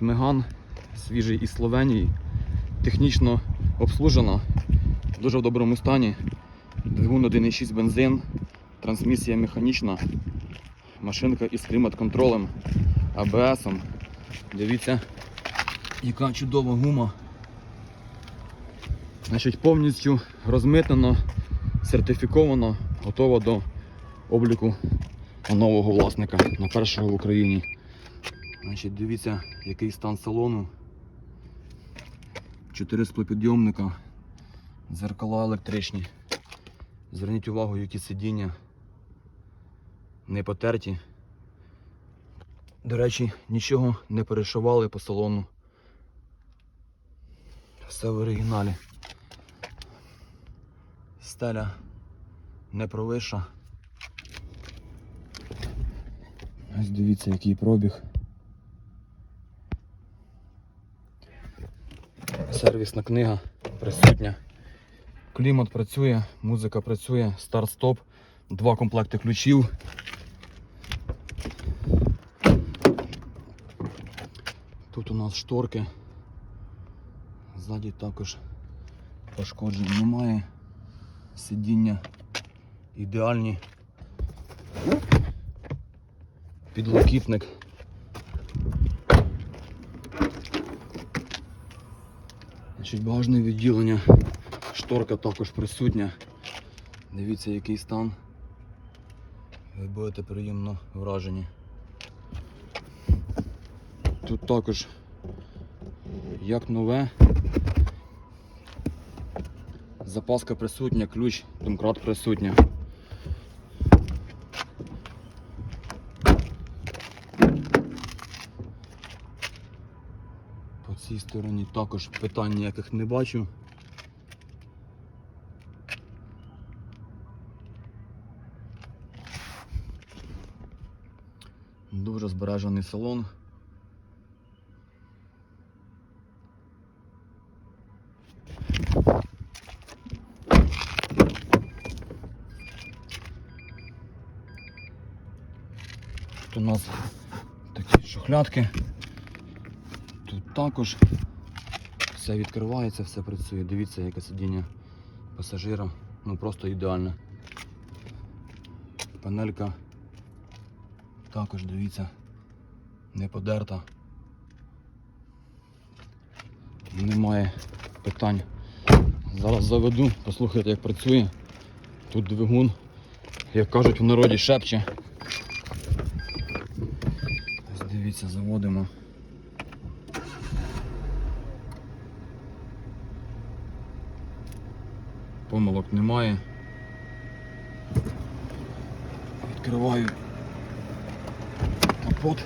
Меган свіжий із Словенії, технічно обслужена, дуже в доброму стані. Двигун 1,6 бензин, трансмісія механічна, машинка із клімат-контролем, АБСом. Дивіться, яка чудова гума. Значить, повністю розмитнено, сертифіковано, готова до обліку нового власника на першого в Україні. Значить, дивіться, який стан салону. Чотири склопідйомника, дзеркала електричні. Зверніть увагу, які сидіння не потерті. До речі, нічого не перешивали по салону. Все в оригіналі. Стеля не провиша. Ось дивіться, який пробіг. Сервісна книга присутня. Клімат працює, музика працює, старт-стоп, два комплекти ключів. Тут у нас шторки. Ззаді також пошкоджень немає. Сидіння ідеальні. Підлокітник. Значить, багажне відділення. Шторка також присутня. Дивіться, який стан. Ви будете приємно вражені. Тут також як нове. Запаска присутня, ключ, домкрат присутня. По цій стороні також питань ніяких не бачу. Дуже збережений салон. Тут у нас такі шухлядки. Також все відкривається, все працює. Дивіться, яке сидіння пасажира. Ну просто ідеальне. Панелька також дивіться, не подерта. Немає питань. Зараз заведу, послухайте, як працює. Тут двигун, як кажуть в народі, шепче. Ось Дивіться, заводимо. Помилок немає. Відкриваю капот.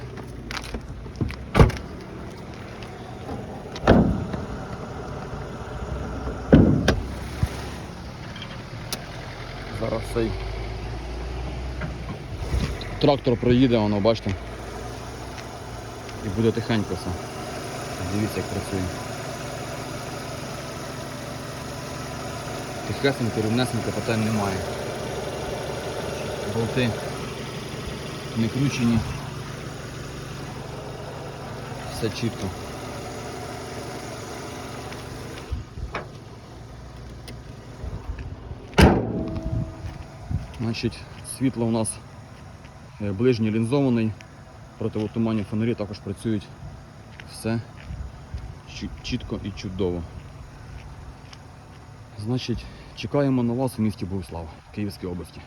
Зараз цей трактор проїде, воно бачите. І буде тихенько все. Дивіться, як працює. Тихесенько, рівнесенько, питань немає. Болти не кручені. Все чітко. Значить, світло у нас е, ближній лінзований, противотуманні фонарі також працюють. Все чітко і чудово. Значить, чекаємо на вас у місті Богослав, Київській області.